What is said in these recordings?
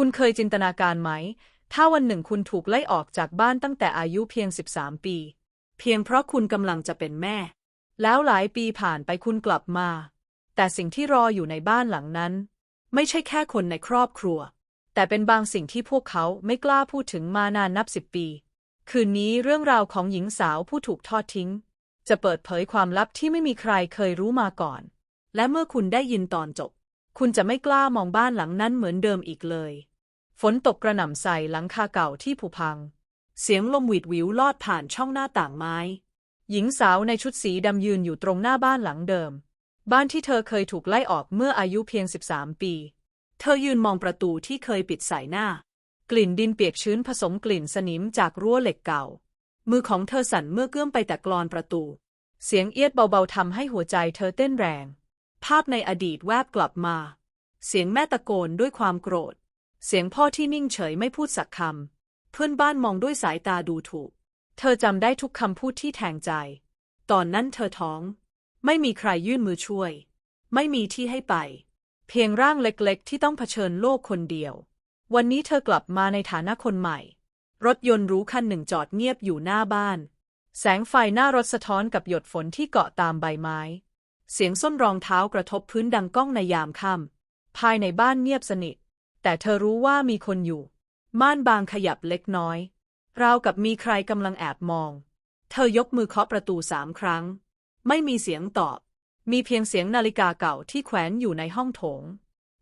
คุณเคยจินตนาการไหม ถ้าวันหนึ่งคุณถูกไล่ออกจากบ้านตั้งแต่อายุเพียง 13 ปี เพียงเพราะคุณกำลังจะเป็นแม่ แล้วหลายปีผ่านไปคุณกลับมา แต่สิ่งที่รออยู่ในบ้านหลังนั้น ไม่ใช่แค่คนในครอบครัว แต่เป็นบางสิ่งที่พวกเขาไม่กล้าพูดถึงมานานนับสิบปี คืนนี้เรื่องราวของหญิงสาวผู้ถูกทอดทิ้ง จะเปิดเผยความลับที่ไม่มีใครเคยรู้มาก่อน และเมื่อคุณได้ยินตอนจบ คุณจะไม่กล้ามองบ้านหลังนั้นเหมือนเดิมอีกเลย ฝนตกกระหน่ำใส่หลังคาเก่าที่ผุพัง เสียงลมหวีดหวิวลอดผ่านช่องหน้าต่างไม้ หญิงสาวในชุดสีดำยืนอยู่ตรงหน้าบ้านหลังเดิม บ้านที่เธอเคยถูกไล่ออกเมื่ออายุเพียง 13 ปี เธอยืนมองประตูที่เคยปิดใส่หน้า กลิ่นดินเปียกชื้นผสมกลิ่นสนิมจากรั้วเหล็กเก่า มือของเธอสั่นเมื่อเกื้อมไปแต่กลอนประตู เสียงเอียดเบาๆทำให้หัวใจเธอเต้นแรง ภาพในอดีตแวบกลับมา เสียงแม่ตะโกนด้วยความโกรธ เสียงพ่อที่นิ่งเฉยไม่พูดสักคำ เพื่อนบ้านมองด้วยสายตาดูถูก เธอจำได้ทุกคำพูดที่แทงใจ ตอนนั้นเธอท้อง ไม่มีใครยื่นมือช่วย ไม่มีที่ให้ไป เพียงร่างเล็กๆ ที่ต้องเผชิญโลกคนเดียว วันนี้เธอกลับมาในฐานะคนใหม่ รถยนต์รู้คันหนึ่งจอดเงียบอยู่หน้าบ้าน แสงไฟหน้ารถสะท้อนกับหยดฝนที่เกาะตามใบไม้ เสียงส้นรองเท้ากระทบพื้นดังก้องในยามค่ำภายในบ้านเงียบสนิท แต่เธอรู้ว่ามีคนอยู่ ม่านบางขยับเล็กน้อย ราวกับมีใครกำลังแอบมอง เธอยกมือเคาะประตูสามครั้ง ไม่มีเสียงตอบ มีเพียงเสียงนาฬิกาเก่าที่แขวนอยู่ในห้องโถง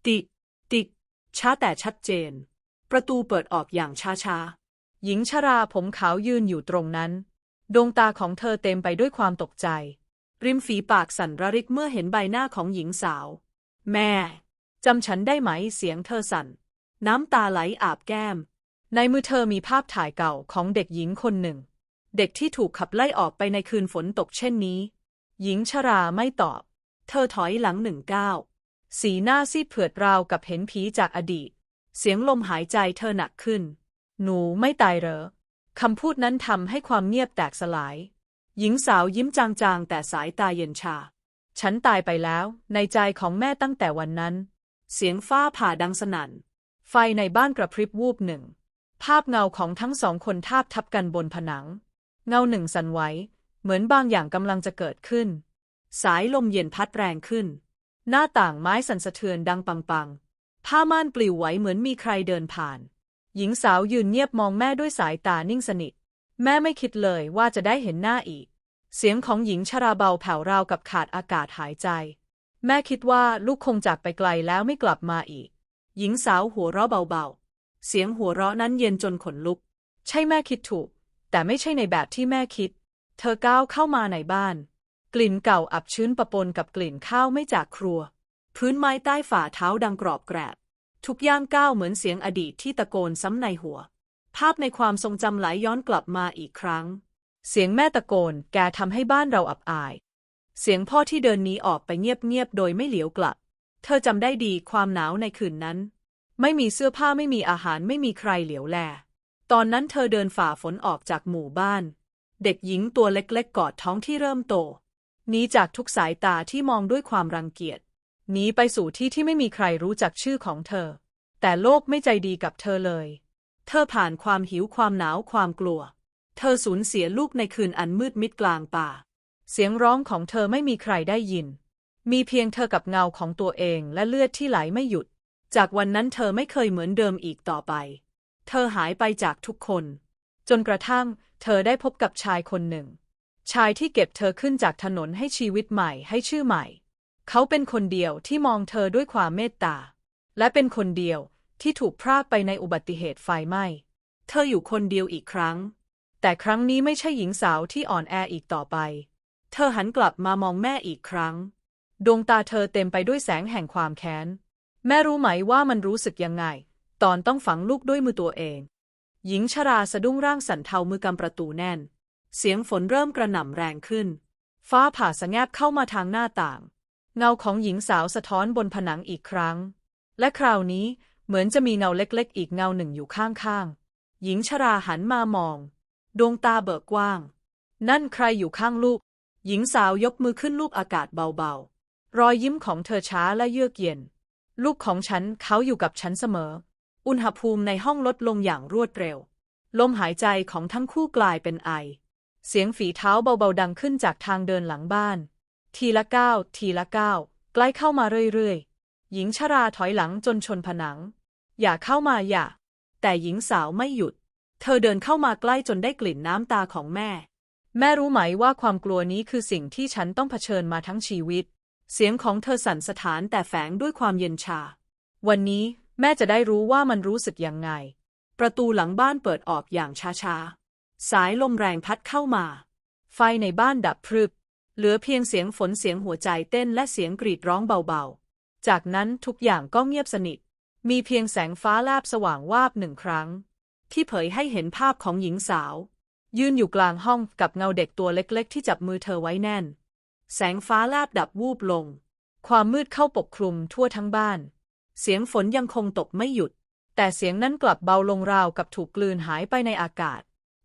ติกติกช้าแต่ชัดเจน ประตูเปิดออกอย่างช้าหญิงชราผมขาวยืนอยู่ตรงนั้น ดวงตาของเธอเต็มไปด้วยความตกใจ ริมฝีปากสั่นระริกเมื่อเห็นใบหน้าของหญิงสาว แม่ จำฉันได้ไหมเสียงเธอสั่น น้ำตาไหลอาบแก้ม ในมือเธอมีภาพถ่ายเก่าของเด็กหญิงคนหนึ่ง เด็กที่ถูกขับไล่ออกไปในคืนฝนตกเช่นนี้ หญิงชราไม่ตอบ เธอถอยหลังหนึ่งก้าวสีหน้าซีดเผือดราวกับเห็นผีจากอดีต เสียงลมหายใจเธอหนักขึ้น หนูไม่ตายเหรอคำพูดนั้นทำให้ความเงียบแตกสลาย หญิงสาวยิ้มจางๆ แต่สายตาเย็นชา ฉันตายไปแล้ว ในใจของแม่ตั้งแต่วันนั้น เสียงฟ้าผ่าดังสนั่น ไฟในบ้านกระพริบวูบหนึ่ง ภาพเงาของทั้งสองคนทาบทับกันบนผนัง เงาหนึ่งสั่นไหวเหมือนบางอย่างกำลังจะเกิดขึ้น สายลมเย็นพัดแรงขึ้น หน้าต่างไม้สั่นสะเทือนดังปังๆ ผ้าม่านปลิวไหวเหมือนมีใครเดินผ่าน หญิงสาวยืนเงียบมองแม่ด้วยสายตานิ่งสนิท แม่ไม่คิดเลยว่าจะได้เห็นหน้าอีก เสียงของหญิงชราเบาแผ่วราวกับขาดอากาศหายใจ แม่คิดว่าลูกคงจากไปไกลแล้วไม่กลับมาอีก หญิงสาวหัวเราะเบาๆ เสียงหัวเราะนั้นเย็นจนขนลุก ใช่แม่คิดถูก แต่ไม่ใช่ในแบบที่แม่คิด เธอก้าวเข้ามาในบ้าน กลิ่นเก่าอับชื้นปะปนกับกลิ่นข้าวไม่จากครัว พื้นไม้ใต้ฝ่าเท้าดังกรอบแกรบ ทุกย่างก้าวเหมือนเสียงอดีตที่ตะโกนซ้ำในหัว ภาพในความทรงจำไหลย้อนกลับมาอีกครั้ง เสียงแม่ตะโกน แกทำให้บ้านเราอับอาย เสียงพ่อที่เดินหนีออกไปเงียบๆโดยไม่เหลียวกลับ เธอจำได้ดีความหนาวในคืนนั้น ไม่มีเสื้อผ้าไม่มีอาหารไม่มีใครเหลียวแล ตอนนั้นเธอเดินฝ่าฝนออกจากหมู่บ้าน เด็กหญิงตัวเล็กๆกอดท้องที่เริ่มโตหนีจากทุกสายตาที่มองด้วยความรังเกียจหนีไปสู่ที่ที่ไม่มีใครรู้จักชื่อของเธอ แต่โลกไม่ใจดีกับเธอเลย เธอผ่านความหิวความหนาวความกลัว เธอสูญเสียลูกในคืนอันมืดมิดกลางป่า เสียงร้องของเธอไม่มีใครได้ยิน มีเพียงเธอกับเงาของตัวเองและเลือดที่ไหลไม่หยุด จากวันนั้นเธอไม่เคยเหมือนเดิมอีกต่อไป เธอหายไปจากทุกคน จนกระทั่ง เธอได้พบกับชายคนหนึ่ง ชายที่เก็บเธอขึ้นจากถนนให้ชีวิตใหม่ให้ชื่อใหม่ เขาเป็นคนเดียวที่มองเธอด้วยความเมตตา และเป็นคนเดียวที่ถูกพรากไปในอุบัติเหตุไฟไหม้ เธออยู่คนเดียวอีกครั้ง แต่ครั้งนี้ไม่ใช่หญิงสาวที่อ่อนแออีกต่อไป เธอหันกลับมามองแม่อีกครั้ง ดวงตาเธอเต็มไปด้วยแสงแห่งความแค้น แม่รู้ไหมว่ามันรู้สึกยังไง ตอนต้องฝังลูกด้วยมือตัวเอง หญิงชราสะดุ้งร่างสั่นเทามือกำประตูแน่น เสียงฝนเริ่มกระหน่ำแรงขึ้น ฟ้าผ่าสะแงบเข้ามาทางหน้าต่าง เงาของหญิงสาวสะท้อนบนผนังอีกครั้ง และคราวนี้เหมือนจะมีเงาเล็กๆ อีกเงาหนึ่งอยู่ข้างๆ หญิงชราหันมามอง ดวงตาเบิกกว้าง นั่นใครอยู่ข้างลูก หญิงสาวยกมือขึ้นลูกอากาศเบาๆ รอยยิ้มของเธอช้าและเยือกเย็น ลูกของฉันเขาอยู่กับฉันเสมอ อุณหภูมิในห้องลดลงอย่างรวดเร็ว ลมหายใจของทั้งคู่กลายเป็นไอ เสียงฝีเท้าเบาๆดังขึ้นจากทางเดินหลังบ้าน ทีละก้าวทีละก้าวใกล้เข้ามาเรื่อยๆ หญิงชราถอยหลังจนชนผนัง อย่าเข้ามาอย่า แต่หญิงสาวไม่หยุด เธอเดินเข้ามาใกล้จนได้กลิ่นน้ำตาของแม่ แม่รู้ไหมว่าความกลัวนี้คือสิ่งที่ฉันต้องเผชิญมาทั้งชีวิต เสียงของเธอสั่นสะท้านแต่แฝงด้วยความเย็นชา วันนี้แม่จะได้รู้ว่ามันรู้สึกยังไง ประตูหลังบ้านเปิดออกอย่างช้าๆ สายลมแรงพัดเข้ามา ไฟในบ้านดับพรึบ เหลือเพียงเสียงฝนเสียงหัวใจเต้นและเสียงกรีดร้องเบาๆ จากนั้นทุกอย่างก็เงียบสนิท มีเพียงแสงฟ้าแลบสว่างวาบหนึ่งครั้ง ที่เผยให้เห็นภาพของหญิงสาว ยืนอยู่กลางห้องกับเงาเด็กตัวเล็กๆ ที่จับมือเธอไว้แน่น แสงฟ้าแลบดับวูบลง ความมืดเข้าปกคลุมทั่วทั้งบ้าน เสียงฝนยังคงตกไม่หยุด แต่เสียงนั้นกลับเบาลงราวกับถูกกลืนหายไปในอากาศ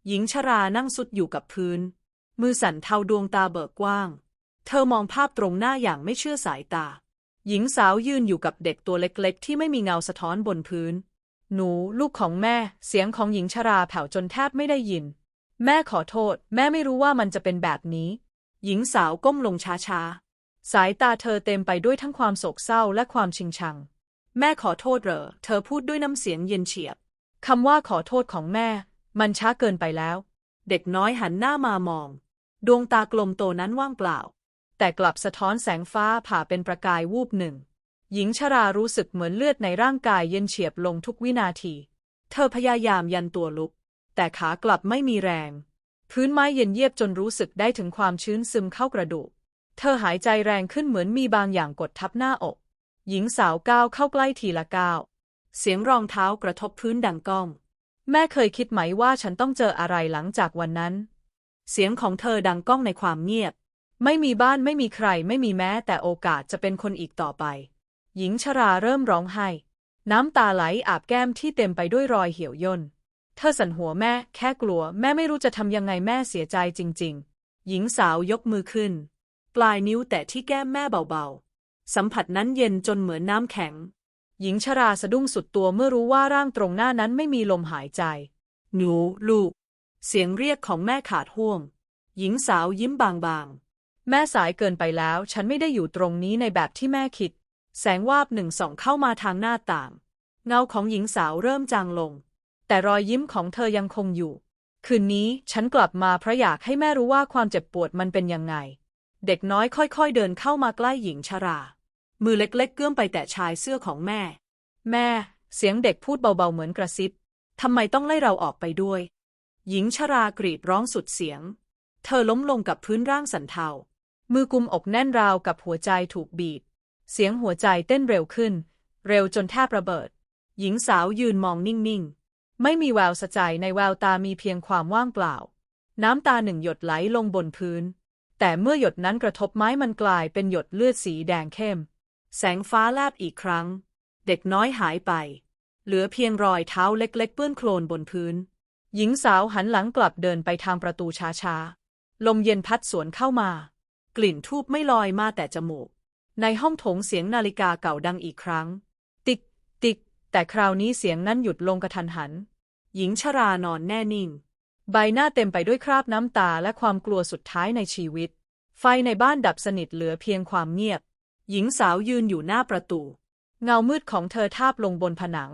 หญิงชรานั่งสุดอยู่กับพื้น มือสั่นเทาดวงตาเบิกกว้าง เธอมองภาพตรงหน้าอย่างไม่เชื่อสายตา หญิงสาวยืนอยู่กับเด็กตัวเล็กๆ ที่ไม่มีเงาสะท้อนบนพื้น หนูลูกของแม่ เสียงของหญิงชราแผ่วจนแทบไม่ได้ยิน แม่ขอโทษ แม่ไม่รู้ว่ามันจะเป็นแบบนี้ หญิงสาวก้มลงช้าๆ สายตาเธอเต็มไปด้วยทั้งความโศกเศร้าและความชิงชัง แม่ขอโทษเหรอ เธอพูดด้วยน้ำเสียงเย็นเฉียบ คำว่าขอโทษของแม่ มันช้าเกินไปแล้ว เด็กน้อยหันหน้ามามอง ดวงตากลมโตนั้นว่างเปล่า แต่กลับสะท้อนแสงฟ้าผ่าเป็นประกายวูบหนึ่ง หญิงชรารู้สึกเหมือนเลือดในร่างกายเย็นเฉียบลงทุกวินาที เธอพยายามยันตัวลุก แต่ขากลับไม่มีแรง พื้นไม้เย็นเยียบจนรู้สึกได้ถึงความชื้นซึมเข้ากระดูก เธอหายใจแรงขึ้นเหมือนมีบางอย่างกดทับหน้าอก หญิงสาวก้าวเข้าใกล้ทีละก้าว เสียงรองเท้ากระทบพื้นดังก้อง แม่เคยคิดไหมว่าฉันต้องเจออะไรหลังจากวันนั้น เสียงของเธอดังก้องในความเงียบ ไม่มีบ้านไม่มีใครไม่มีแม้แต่โอกาสจะเป็นคนอีกต่อไป หญิงชราเริ่มร้องไห้ น้ำตาไหลอาบแก้มที่เต็มไปด้วยรอยเหี่ยวย่น ธอสั่นหัวแม่ แค่กลัว แม่ไม่รู้จะทำยังไงแม่เสียใจจริง ๆ หญิงสาวยกมือขึ้น ปลายนิ้วแตะที่แก้มแม่เบาๆ สัมผัสนั้นเย็นจนเหมือนน้ำแข็ง หญิงชราสะดุ้งสุดตัวเมื่อรู้ว่าร่างตรงหน้านั้นไม่มีลมหายใจ หนู ลูก เสียงเรียกของแม่ขาดห่วง หญิงสาวยิ้มบางๆ แม่สายเกินไปแล้ว ฉันไม่ได้อยู่ตรงนี้ในแบบที่แม่คิด แสงวาบหนึ่งส่องเข้ามาทางหน้าต่าง เงาของหญิงสาวเริ่มจางลง แต่รอยยิ้มของเธอยังคงอยู่ คืนนี้ฉันกลับมาเพราะอยากให้แม่รู้ว่าความเจ็บปวดมันเป็นยังไง เด็กน้อยค่อยๆเดินเข้ามาใกล้หญิงชรา มือเล็กๆเกื้อมไปแตะชายเสื้อของแม่ แม่ เสียงเด็กพูดเบาๆเหมือนกระซิบทำไมต้องไล่เราออกไปด้วย หญิงชรากรีดร้องสุดเสียง เธอล้มลงกับพื้นร่างสันเทา มือกุมอกแน่นราวกับหัวใจถูกบีบ เสียงหัวใจเต้นเร็วขึ้น เร็วจนแทบระเบิด หญิงสาวยืนมองนิ่งๆ ไม่มีแววสะใจในแววตามีเพียงความว่างเปล่า น้ำตาหนึ่งหยดไหลลงบนพื้น แต่เมื่อหยดนั้นกระทบไม้มันกลายเป็นหยดเลือดสีแดงเข้ม แสงฟ้าแลบอีกครั้ง เด็กน้อยหายไป เหลือเพียงรอยเท้าเล็กๆเปื้อนโคลนบนพื้น หญิงสาวหันหลังกลับเดินไปทางประตูช้าๆ ลมเย็นพัดสวนเข้ามา กลิ่นทูบไม่ลอยมาแต่จมูก ในห้องโถงเสียงนาฬิกาเก่าดังอีกครั้ง ติ๊ก ติ๊ก แต่คราวนี้เสียงนั้นหยุดลงกระทันหัน หญิงชรานอนแน่นิ่ง ใบหน้าเต็มไปด้วยคราบน้ำตาและความกลัวสุดท้ายในชีวิต ไฟในบ้านดับสนิทเหลือเพียงความเงียบ หญิงสาวยืนอยู่หน้าประตู เงามืดของเธอทาบลงบนผนัง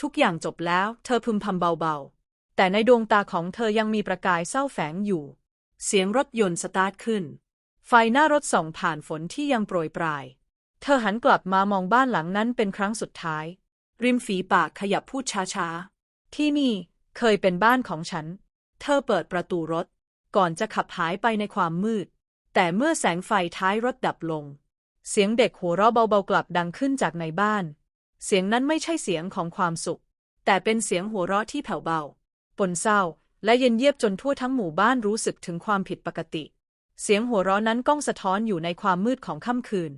ทุกอย่างจบแล้ว เธอพึมพำเบาๆ แต่ในดวงตาของเธอยังมีประกายเศร้าแฝงอยู่ เสียงรถยนต์สตาร์ทขึ้น ไฟหน้ารถส่องผ่านฝนที่ยังโปรยปลาย เธอหันกลับมามองบ้านหลังนั้นเป็นครั้งสุดท้าย ริมฝีปากขยับพูดช้าๆ ที่นี่เคยเป็นบ้านของฉัน เธอเปิดประตูรถ ก่อนจะขับหายไปในความมืด แต่เมื่อแสงไฟท้ายรถดับลง เสียงเด็กหัวเราะเบาๆกลับดังขึ้นจากในบ้าน เสียงนั้นไม่ใช่เสียงของความสุข แต่เป็นเสียงหัวเราะที่แผ่วเบา ปนเศร้า และเย็นเยียบจนทั่วทั้งหมู่บ้านรู้สึกถึงความผิดปกติ เสียงหัวเราะนั้นก้องสะท้อนอยู่ในความมืดของค่ำคืน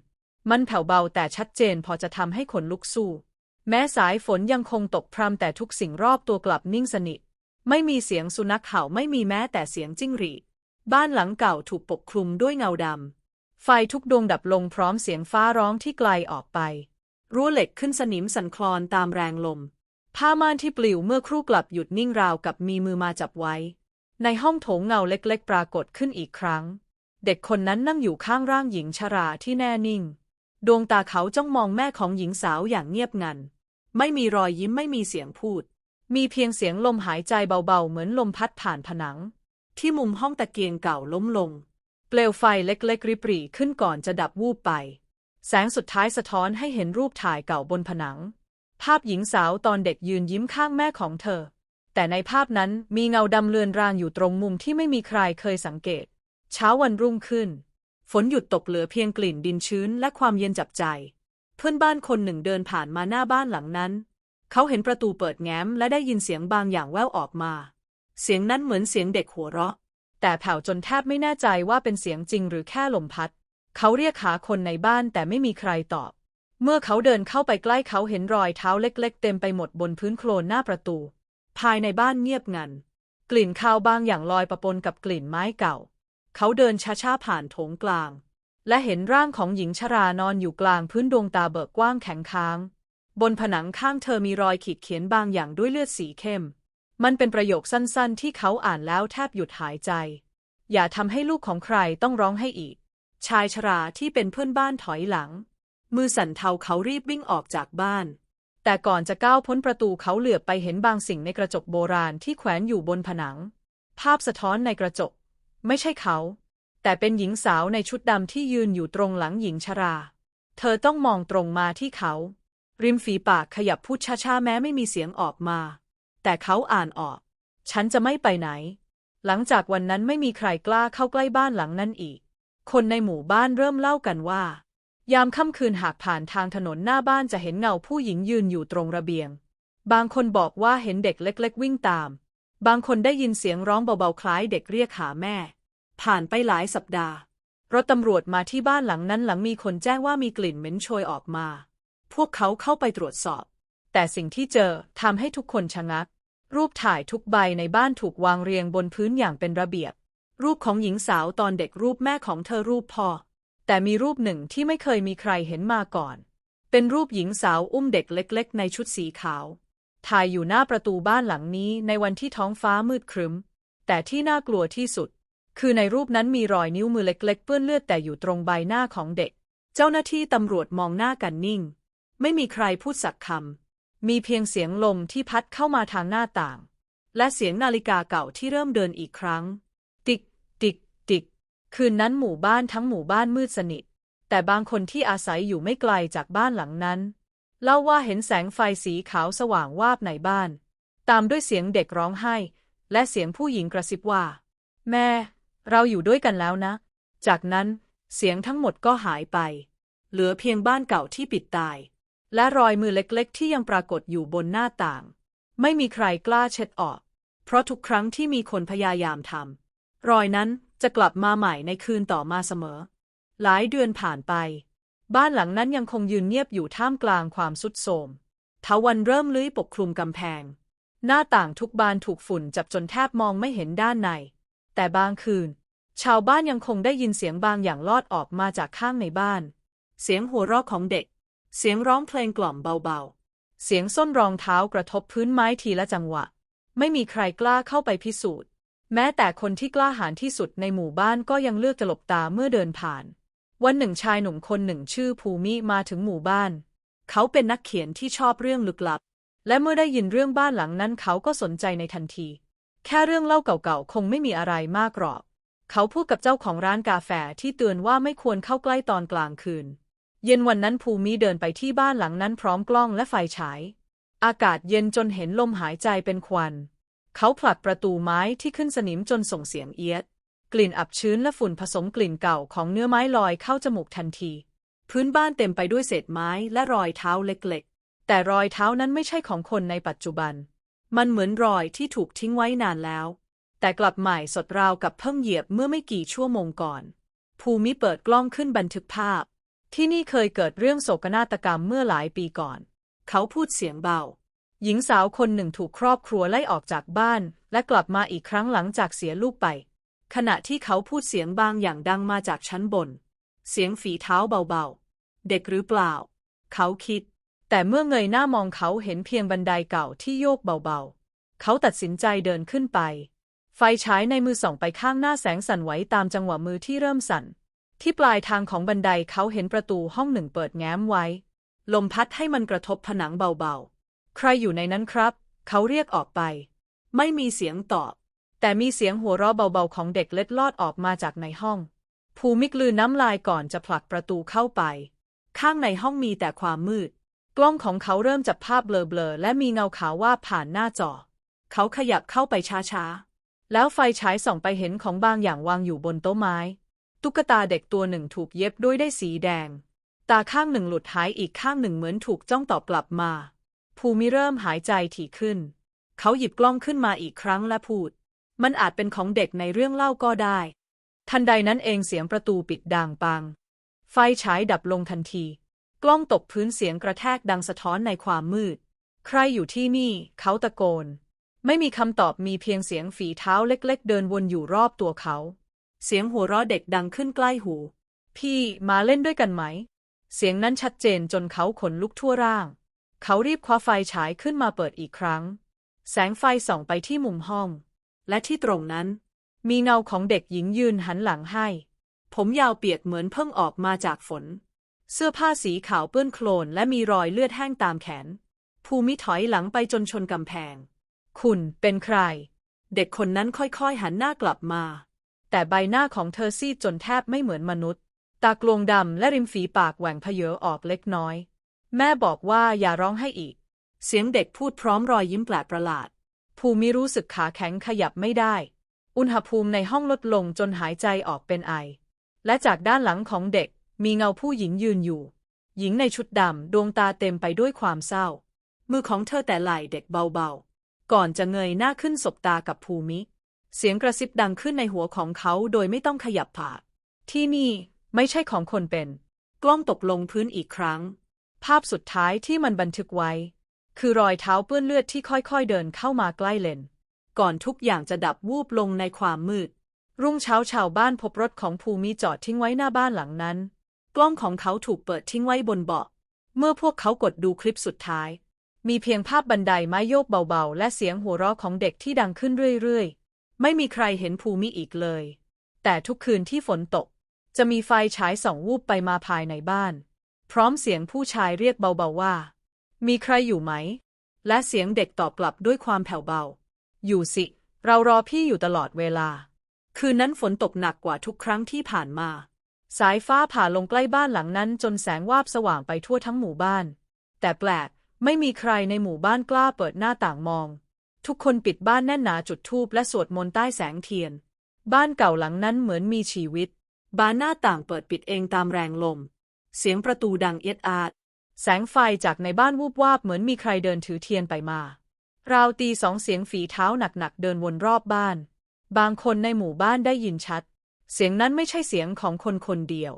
มันแผ่วเบาแต่ชัดเจนพอจะทำให้ขนลุกสู้ แม้สายฝนยังคงตกพรำแต่ทุกสิ่งรอบตัวกลับนิ่งสนิท ไม่มีเสียงสุนัขเห่าไม่มีแม้แต่เสียงจิ้งหรีด บ้านหลังเก่าถูกปกคลุมด้วยเงาดำ ไฟทุกดวงดับลงพร้อมเสียงฟ้าร้องที่ไกลออกไป รั้วเหล็กขึ้นสนิมสั่นคลอนตามแรงลมผผ้าม่านที่ปลิวเมื่อครู่กลับหยุดนิ่งราวกับมีมือมาจับไว้ ในห้องโถงเงาเล็กๆ ปรากฏขึ้นอีกครั้ง เด็กคนนั้นนั่งอยู่ข้างร่างหญิงชราที่แน่นิ่ง ดวงตาเขาจ้องมองแม่ของหญิงสาวอย่างเงียบงัน ไม่มีรอยยิ้มไม่มีเสียงพูด มีเพียงเสียงลมหายใจเบาๆ เหมือนลมพัดผ่านผนัง ที่มุมห้องตะเกียงเก่าล้มลง เปลวไฟเล็กๆริบหรี่ขึ้นก่อนจะดับวูบไป แสงสุดท้ายสะท้อนให้เห็นรูปถ่ายเก่าบนผนัง ภาพหญิงสาวตอนเด็กยืนยิ้มข้างแม่ของเธอ แต่ในภาพนั้นมีเงาดำเลือนรางอยู่ตรงมุมที่ไม่มีใครเคยสังเกต เช้าวันรุ่งขึ้น ฝนหยุดตกเหลือเพียงกลิ่นดินชื้นและความเย็นจับใจ เพื่อนบ้านคนหนึ่งเดินผ่านมาหน้าบ้านหลังนั้น เขาเห็นประตูเปิดแง้มและได้ยินเสียงบางอย่างแว่วออกมา เสียงนั้นเหมือนเสียงเด็กหัวเราะ แต่แผ่วจนแทบไม่แน่ใจว่าเป็นเสียงจริงหรือแค่ลมพัด เขาเรียกหาคนในบ้านแต่ไม่มีใครตอบ เมื่อเขาเดินเข้าไปใกล้เขาเห็นรอยเท้าเล็ก ๆ เต็มไปหมดบนพื้นโคลนหน้าประตู ภายในบ้านเงียบงัน กลิ่นคาวบางอย่างลอยประปนกับกลิ่นไม้เก่า เขาเดินช้าๆผ่านโถงกลาง และเห็นร่างของหญิงชรานอนอยู่กลางพื้นดวงตาเบิกกว้างแข็งค้าง บนผนังข้างเธอมีรอยขีดเขียนบางอย่างด้วยเลือดสีเข้ม มันเป็นประโยคสั้นๆ ที่เขาอ่านแล้วแทบหยุดหายใจ อย่าทำให้ลูกของใครต้องร้องให้อีก ชายชราที่เป็นเพื่อนบ้านถอยหลัง มือสั่นเทาเขารีบวิ่งออกจากบ้าน แต่ก่อนจะก้าวพ้นประตูเขาเหลือบไปเห็นบางสิ่งในกระจกโบราณที่แขวนอยู่บนผนัง ภาพสะท้อนในกระจก ไม่ใช่เขา แต่เป็นหญิงสาวในชุดดำที่ยืนอยู่ตรงหลังหญิงชรา เธอต้องมองตรงมาที่เขา ริมฝีปากขยับพูดช้าๆแม้ไม่มีเสียงออกมา แต่เขาอ่านออก ฉันจะไม่ไปไหน หลังจากวันนั้นไม่มีใครกล้าเข้าใกล้บ้านหลังนั้นอีก คนในหมู่บ้านเริ่มเล่ากันว่า ยามค่ำคืนหากผ่านทางถนนหน้าบ้านจะเห็นเงาผู้หญิงยืนอยู่ตรงระเบียง บางคนบอกว่าเห็นเด็กเล็ก ๆ วิ่งตาม บางคนได้ยินเสียงร้องเบาๆคล้ายเด็กเรียกหาแม่ ผ่านไปหลายสัปดาห์รถตำรวจมาที่บ้านหลังนั้นหลังมีคนแจ้งว่ามีกลิ่นเหม็นโชยออกมา พวกเขาเข้าไปตรวจสอบ แต่สิ่งที่เจอทำให้ทุกคนชะงัก รูปถ่ายทุกใบในบ้านถูกวางเรียงบนพื้นอย่างเป็นระเบียบ รูปของหญิงสาวตอนเด็กรูปแม่ของเธอรูปพ่อ แต่มีรูปหนึ่งที่ไม่เคยมีใครเห็นมาก่อน เป็นรูปหญิงสาวอุ้มเด็กเล็ก ๆ ในชุดสีขาว ถ่ายอยู่หน้าประตูบ้านหลังนี้ในวันที่ท้องฟ้ามืดครึ้ม แต่ที่น่ากลัวที่สุด คือในรูปนั้นมีรอยนิ้วมือเล็ก ๆ เปื้อนเลือดแต่อยู่ตรงใบหน้าของเด็ก เจ้าหน้าที่ตำรวจมองหน้ากันนิ่ง ไม่มีใครพูดสักคำ มีเพียงเสียงลมที่พัดเข้ามาทางหน้าต่าง และเสียงนาฬิกาเก่าที่เริ่มเดินอีกครั้ง ติกติกติกคืนนั้นหมู่บ้านทั้งหมู่บ้านมืดสนิท แต่บางคนที่อาศัยอยู่ไม่ไกลจากบ้านหลังนั้น เล่าว่าเห็นแสงไฟสีขาวสว่างวาบในบ้าน ตามด้วยเสียงเด็กร้องไห้ และเสียงผู้หญิงกระซิบว่า แม่ เราอยู่ด้วยกันแล้วนะ จากนั้นเสียงทั้งหมดก็หายไป เหลือเพียงบ้านเก่าที่ปิดตาย และรอยมือเล็กๆ ที่ยังปรากฏอยู่บนหน้าต่าง ไม่มีใครกล้าเช็ดออก เพราะทุกครั้งที่มีคนพยายามทำรอยนั้นจะกลับมาใหม่ในคืนต่อมาเสมอ หลายเดือนผ่านไป บ้านหลังนั้นยังคงยืนเงียบอยู่ท่ามกลางความสุดโทมเถาวันเริ่มลื้อยปกคลุมกำแพง หน้าต่างทุกบานถูกฝุ่นจับจนแทบมองไม่เห็นด้านใน แต่บางคืน ชาวบ้านยังคงได้ยินเสียงบางอย่างลอดออกมาจากข้างในบ้าน เสียงหัวเราะของเด็ก เสียงร้องเพลงกล่อมเบาๆ เสียงส้นรองเท้ากระทบพื้นไม้ทีละจังหวะ ไม่มีใครกล้าเข้าไปพิสูจน์ แม้แต่คนที่กล้าหาญที่สุดในหมู่บ้านก็ยังเลือกจะหลบตาเมื่อเดินผ่าน วันหนึ่งชายหนุ่มคนหนึ่งชื่อภูมิมาถึงหมู่บ้าน เขาเป็นนักเขียนที่ชอบเรื่องลึกลับ และเมื่อได้ยินเรื่องบ้านหลังนั้นเขาก็สนใจในทันที แค่เรื่องเล่าเก่าๆ คงไม่มีอะไรมากหรอก เขาพูดกับเจ้าของร้านกาแฟที่เตือนว่าไม่ควรเข้าใกล้ตอนกลางคืน เย็นวันนั้นภูมิเดินไปที่บ้านหลังนั้นพร้อมกล้องและไฟฉาย อากาศเย็นจนเห็นลมหายใจเป็นควัน เขาผลักประตูไม้ที่ขึ้นสนิมจนส่งเสียงเอียด กลิ่นอับชื้นและฝุ่นผสมกลิ่นเก่าของเนื้อไม้ลอยเข้าจมูกทันที พื้นบ้านเต็มไปด้วยเศษไม้และรอยเท้าเล็กๆ แต่รอยเท้านั้นไม่ใช่ของคนในปัจจุบัน มันเหมือนรอยที่ถูกทิ้งไว้นานแล้ว แต่กลับใหม่สดราวกับเพิ่งเหยียบเมื่อไม่กี่ชั่วโมงก่อน ภูมิเปิดกล้องขึ้นบันทึกภาพ ที่นี่เคยเกิดเรื่องโศกนาฏกรรมเมื่อหลายปีก่อน เขาพูดเสียงเบา หญิงสาวคนหนึ่งถูกครอบครัวไล่ออกจากบ้าน และกลับมาอีกครั้งหลังจากเสียลูกไป ขณะที่เขาพูดเสียงบางอย่างดังมาจากชั้นบน เสียงฝีเท้าเบาๆ เด็กหรือเปล่า เขาคิด แต่เมื่อเงยหน้ามองเขาเห็นเพียงบันไดเก่าที่โยกเบาๆ เขาตัดสินใจเดินขึ้นไป ไฟฉายในมือส่องไปข้างหน้าแสงสั่นไหวตามจังหวะมือที่เริ่มสั่น ที่ปลายทางของบันไดเขาเห็นประตูห้องหนึ่งเปิดแง้มไว้ ลมพัดให้มันกระทบผนังเบาๆ ใครอยู่ในนั้นครับ เขาเรียกออกไป ไม่มีเสียงตอบ แต่มีเสียงหัวเราะเบาๆ ของเด็กเล็ดลอดออกมาจากในห้อง ภูมิกลืนน้ำลายก่อนจะผลักประตูเข้าไป ข้างในห้องมีแต่ความมืด กล้องของเขาเริ่มจับภาพเบลอๆและมีเงาขาวว่าบผ่านหน้าจอ เขาขยับเข้าไปช้าๆ แล้วไฟฉายส่องไปเห็นของบางอย่างวางอยู่บนโต๊ะไม้ ตุ๊กตาเด็กตัวหนึ่งถูกเย็บด้วยได้สีแดง ตาข้างหนึ่งหลุดหายอีกข้างหนึ่งเหมือนถูกจ้องตอบกลับมา ภูมิเริ่มหายใจถี่ขึ้น เขาหยิบกล้องขึ้นมาอีกครั้งและพูด มันอาจเป็นของเด็กในเรื่องเล่าก็ได้ ทันใดนั้นเองเสียงประตูปิดดังปัง ไฟฉายดับลงทันที ล้องตกพื้นเสียงกระแทกดังสะท้อนในความมืด ใครอยู่ที่นี่ เขาตะโกน ไม่มีคำตอบมีเพียงเสียงฝีเท้าเล็ก ๆ เดินวนอยู่รอบตัวเขา เสียงหัวเราะเด็กดังขึ้นใกล้หู พี่มาเล่นด้วยกันไหม เสียงนั้นชัดเจนจนเขาขนลุกทั่วร่าง เขารีบคว้าไฟฉายขึ้นมาเปิดอีกครั้ง แสงไฟส่องไปที่มุมห้อง และที่ตรงนั้น มีเงาของเด็กหญิงยืนหันหลังให้ ผมยาวเปียกเหมือนเพิ่งออกมาจากฝน เสื้อผ้าสีขาวเปื้อนโคลนและมีรอยเลือดแห้งตามแขน ภูมิถอยหลังไปจนชนกำแพง คุณเป็นใคร เด็กคนนั้นค่อยๆ หันหน้ากลับมา แต่ใบหน้าของเธอซีดจนแทบไม่เหมือนมนุษย์ ตากลวงดำและริมฝีปากแหว่งเพเยอออกเล็กน้อย แม่บอกว่าอย่าร้องให้อีก เสียงเด็กพูดพร้อมรอยยิ้มแปลกประหลาด ภูมิรู้สึกขาแข็งขยับไม่ได้ อุณหภูมิในห้องลดลงจนหายใจออกเป็นไอ และจากด้านหลังของเด็ก มีเงาผู้หญิงยืนอยู่ หญิงในชุดดำดวงตาเต็มไปด้วยความเศร้า มือของเธอแต่ไหล่เด็กเบาๆ ก่อนจะเงยหน้าขึ้นสบตากับภูมิ เสียงกระซิบดังขึ้นในหัวของเขาโดยไม่ต้องขยับผาก ที่นี่ไม่ใช่ของคนเป็น กล้องตกลงพื้นอีกครั้ง ภาพสุดท้ายที่มันบันทึกไว้ คือรอยเท้าเปื้อนเลือดที่ค่อยๆเดินเข้ามาใกล้เลน ก่อนทุกอย่างจะดับวูบลงในความมืด รุ่งเช้าชาวบ้านพบรถของภูมิจอดทิ้งไว้หน้าบ้านหลังนั้น กล้องของเขาถูกเปิดทิ้งไว้บนเบาะ เมื่อพวกเขากดดูคลิปสุดท้าย มีเพียงภาพบันไดไม้โยกเบาๆ และเสียงหัวเราะของเด็กที่ดังขึ้นเรื่อยๆ ไม่มีใครเห็นภูมิอีกเลย แต่ทุกคืนที่ฝนตก จะมีไฟฉายส่องวูบไปมาภายในบ้าน พร้อมเสียงผู้ชายเรียกเบาๆว่า มีใครอยู่ไหม และเสียงเด็กตอบกลับด้วยความแผ่วเบา อยู่สิ เรารอพี่อยู่ตลอดเวลา คืนนั้นฝนตกหนักกว่าทุกครั้งที่ผ่านมา สายฟ้าผ่าลงใกล้บ้านหลังนั้นจนแสงวาบสว่างไปทั่วทั้งหมู่บ้าน แต่แปลกไม่มีใครในหมู่บ้านกล้าเปิดหน้าต่างมอง ทุกคนปิดบ้านแน่นหนาจุดธูปและสวดมนต์ใต้แสงเทียน บ้านเก่าหลังนั้นเหมือนมีชีวิต บานหน้าต่างเปิดปิดเองตามแรงลม เสียงประตูดังเอียดอาด แสงไฟจากในบ้านวูบวาบเหมือนมีใครเดินถือเทียนไปมา ราวตีสองเสียงฝีเท้าหนักๆเดินวนรอบบ้าน บางคนในหมู่บ้านได้ยินชัด เสียงนั้นไม่ใช่เสียงของคนคนเดียว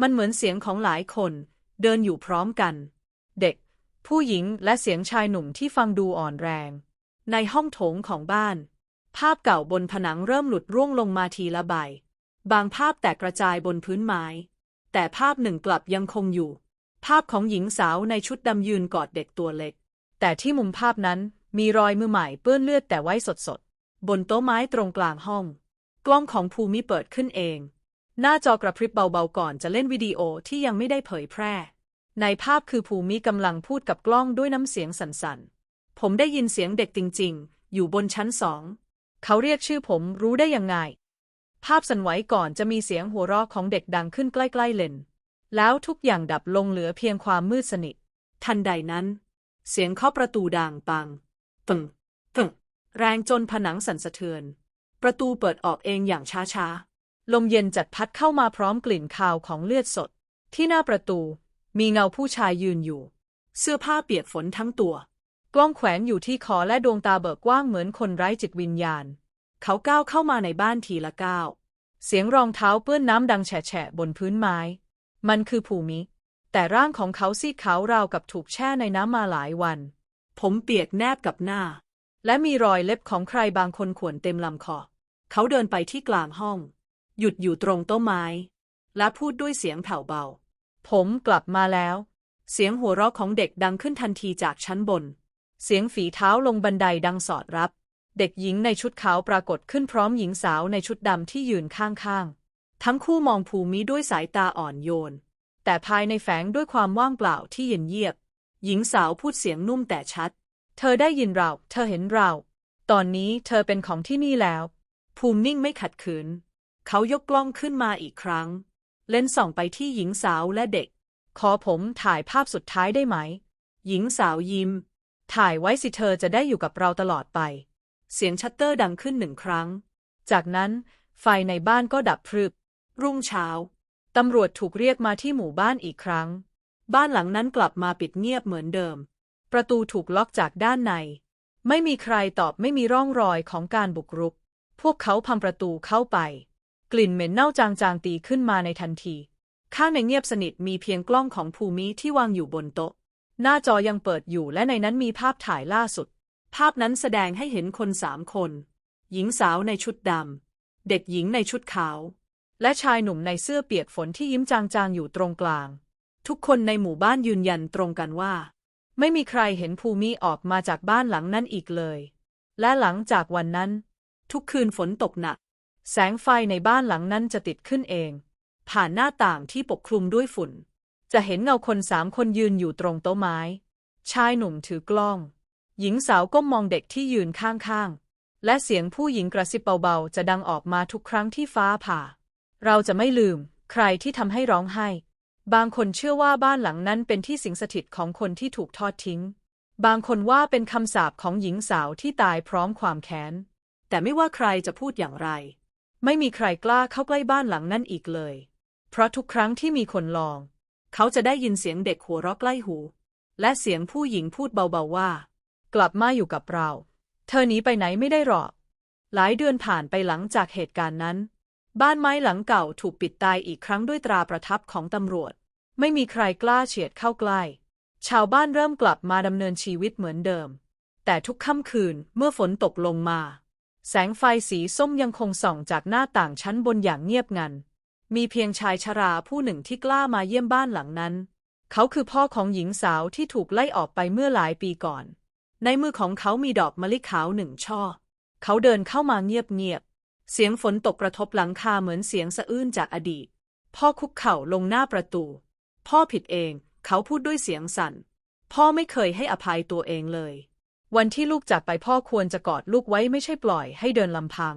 มันเหมือนเสียงของหลายคน เดินอยู่พร้อมกัน เด็ก ผู้หญิงและเสียงชายหนุ่มที่ฟังดูอ่อนแรง ในห้องโถงของบ้าน ภาพเก่าบนผนังเริ่มหลุดร่วงลงมาทีละใบ บางภาพแตกกระจายบนพื้นไม้ แต่ภาพหนึ่งกลับยังคงอยู่ ภาพของหญิงสาวในชุดดำยืนกอดเด็กตัวเล็ก แต่ที่มุมภาพนั้นมีรอยมือใหม่เปื้อนเลือดแต่ไว้สดๆบนโต๊ะไม้ตรงกลางห้อง กล้องของภูมิเปิดขึ้นเอง หน้าจอกระพริบเบาๆก่อนจะเล่นวิดีโอที่ยังไม่ได้เผยแพร่ ในภาพคือภูมิกำลังพูดกับกล้องด้วยน้ำเสียงสั่นๆ ผมได้ยินเสียงเด็กจริง ๆ อยู่บนชั้นสอง เขาเรียกชื่อผมรู้ได้ยังไง ภาพสั่นไหวก่อนจะมีเสียงหัวเราะของเด็กดังขึ้นใกล้ๆเลน แล้วทุกอย่างดับลงเหลือเพียงความมืดสนิท ทันใดนั้น เสียงเคาะประตูดังปังปึ่งปึ่งแรงจนผนังสั่นสะเทือน ประตูเปิดออกเองอย่างช้าๆ ลมเย็นจัดพัดเข้ามาพร้อมกลิ่นคาวของเลือดสด ที่หน้าประตู มีเงาผู้ชายยืนอยู่ เสื้อผ้าเปียกฝนทั้งตัว กล้องแขวนอยู่ที่คอและดวงตาเบิกกว้างเหมือนคนไร้จิตวิญญาณ เขาก้าวเข้ามาในบ้านทีละก้าว เสียงรองเท้าเปื้อนน้ำดังแฉะบนพื้นไม้ มันคือภูมิ แต่ร่างของเขาซีดขาวราวกับถูกแช่ในน้ำมาหลายวัน ผมเปียกแนบกับหน้า และมีรอยเล็บของใครบางคนข่วนเต็มลำคอ เขาเดินไปที่กลางห้อง หยุดอยู่ตรงโต๊ะไม้ และพูดด้วยเสียงแผ่วเบา ผมกลับมาแล้ว เสียงหัวเราะของเด็กดังขึ้นทันทีจากชั้นบน เสียงฝีเท้าลงบันไดดังสอดรับ เด็กหญิงในชุดขาวปรากฏขึ้นพร้อมหญิงสาวในชุดดำที่ยืนข้างๆ ทั้งคู่มองภูมิด้วยสายตาอ่อนโยน แต่ภายในแฝงด้วยความว่างเปล่าที่เย็นเยียบ หญิงสาวพูดเสียงนุ่มแต่ชัด เธอได้ยินเรา เธอเห็นเรา ตอนนี้เธอเป็นของที่นี่แล้ว ภูมินิ่งไม่ขัดขืน เขายกกล้องขึ้นมาอีกครั้ง เลนส์ส่องไปที่หญิงสาวและเด็ก ขอผมถ่ายภาพสุดท้ายได้ไหม หญิงสาวยิ้ม ถ่ายไว้สิเธอจะได้อยู่กับเราตลอดไป เสียงชัตเตอร์ดังขึ้นหนึ่งครั้ง จากนั้นไฟในบ้านก็ดับพรึบ รุ่งเช้า ตำรวจถูกเรียกมาที่หมู่บ้านอีกครั้ง บ้านหลังนั้นกลับมาปิดเงียบเหมือนเดิม ประตูถูกล็อกจากด้านใน ไม่มีใครตอบไม่มีร่องรอยของการบุกรุก พวกเขาพังประตูเข้าไป กลิ่นเหม็นเน่าจางๆตีขึ้นมาในทันที ข้างในเงียบสนิทมีเพียงกล้องของภูมิที่วางอยู่บนโต๊ะ หน้าจอยังเปิดอยู่และในนั้นมีภาพถ่ายล่าสุด ภาพนั้นแสดงให้เห็นคนสามคน หญิงสาวในชุดดำเด็กหญิงในชุดขาว และชายหนุ่มในเสื้อเปียกฝนที่ยิ้มจางๆอยู่ตรงกลาง ทุกคนในหมู่บ้านยืนยันตรงกันว่า ไม่มีใครเห็นภูมิออกมาจากบ้านหลังนั้นอีกเลย และหลังจากวันนั้น ทุกคืนฝนตกหนัก แสงไฟในบ้านหลังนั้นจะติดขึ้นเอง ผ่านหน้าต่างที่ปกคลุมด้วยฝุ่น จะเห็นเงาคนสามคนยืนอยู่ตรงโต๊ะไม้ ชายหนุ่มถือกล้อง หญิงสาวก้มมองเด็กที่ยืนข้างๆ และเสียงผู้หญิงกระซิบเบาๆ จะดังออกมาทุกครั้งที่ฟ้าผ่า เราจะไม่ลืม ใครที่ทำให้ร้องไห้ บางคนเชื่อว่าบ้านหลังนั้นเป็นที่สิงสถิตของคนที่ถูกทอดทิ้ง บางคนว่าเป็นคำสาปของหญิงสาวที่ตายพร้อมความแค้น แต่ไม่ว่าใครจะพูดอย่างไร ไม่มีใครกล้าเข้าใกล้บ้านหลังนั้นอีกเลย เพราะทุกครั้งที่มีคนลอง เขาจะได้ยินเสียงเด็กหัวเราะใกล้หู และเสียงผู้หญิงพูดเบาๆว่า กลับมาอยู่กับเรา เธอหนีไปไหนไม่ได้หรอก หลายเดือนผ่านไปหลังจากเหตุการณ์นั้น บ้านไม้หลังเก่าถูกปิดตายอีกครั้งด้วยตราประทับของตำรวจ ไม่มีใครกล้าเฉียดเข้าใกล้ ชาวบ้านเริ่มกลับมาดำเนินชีวิตเหมือนเดิม แต่ทุกค่ำคืนเมื่อฝนตกลงมา แสงไฟสีส้มยังคงส่องจากหน้าต่างชั้นบนอย่างเงียบงัน มีเพียงชายชราผู้หนึ่งที่กล้ามาเยี่ยมบ้านหลังนั้น เขาคือพ่อของหญิงสาวที่ถูกไล่ออกไปเมื่อหลายปีก่อน ในมือของเขามีดอกมะลิขาวหนึ่งช่อ เขาเดินเข้ามาเงียบๆ เสียงฝนตกกระทบหลังคาเหมือนเสียงสะอื้นจากอดีต พ่อคุกเข่าลงหน้าประตู พ่อผิดเอง เขาพูดด้วยเสียงสั่น พ่อไม่เคยให้อภัยตัวเองเลย วันที่ลูกจากไปพ่อควรจะกอดลูกไว้ไม่ใช่ปล่อยให้เดินลำพัง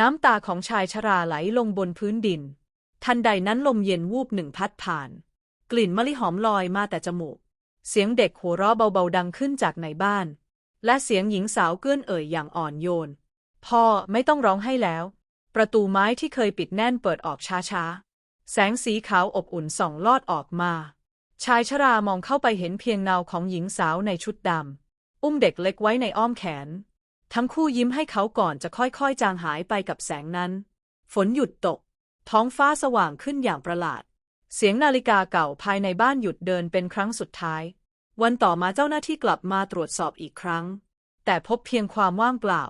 น้ำตาของชายชราไหลลงบนพื้นดิน ทันใดนั้นลมเย็นวูบหนึ่งพัดผ่าน กลิ่นมะลิหอมลอยมาแต่จมูก เสียงเด็กหัวเราะเบาๆดังขึ้นจากในบ้าน และเสียงหญิงสาวเกื้อนเอ่ยอย่างอ่อนโยน พ่อไม่ต้องร้องให้แล้ว ประตูไม้ที่เคยปิดแน่นเปิดออกช้าๆ แสงสีขาวอบอุ่นส่องลอดออกมา ชายชรามองเข้าไปเห็นเพียงเงาของหญิงสาวในชุดดำ อุ้มเด็กเล็กไว้ในอ้อมแขน ทั้งคู่ยิ้มให้เขาก่อนจะค่อยๆ จางหายไปกับแสงนั้น ฝนหยุดตก ท้องฟ้าสว่างขึ้นอย่างประหลาด เสียงนาฬิกาเก่าภายในบ้านหยุดเดินเป็นครั้งสุดท้าย วันต่อมาเจ้าหน้าที่กลับมาตรวจสอบอีกครั้ง แต่พบเพียงความว่างเปล่า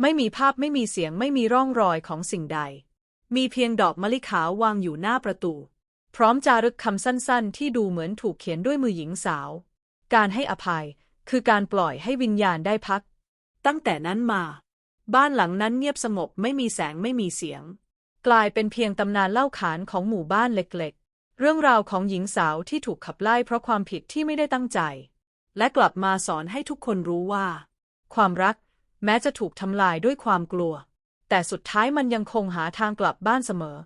ไม่มีภาพไม่มีเสียงไม่มีร่องรอยของสิ่งใด มีเพียงดอกมะลิขาววางอยู่หน้าประตู พร้อมจารึกคำสั้นๆ ที่ดูเหมือนถูกเขียนด้วยมือหญิงสาว การให้อภัยคือการปล่อยให้วิญญาณได้พัก ตั้งแต่นั้นมา บ้านหลังนั้นเงียบสงบไม่มีแสงไม่มีเสียง กลายเป็นเพียงตำนานเล่าขานของหมู่บ้านเล็กๆ เรื่องราวของหญิงสาวที่ถูกขับไล่เพราะความผิดที่ไม่ได้ตั้งใจ และกลับมาสอนให้ทุกคนรู้ว่า ความรัก แม้จะถูกทำลายด้วยความกลัว แต่สุดท้ายมันยังคงหาทางกลับบ้านเสมอ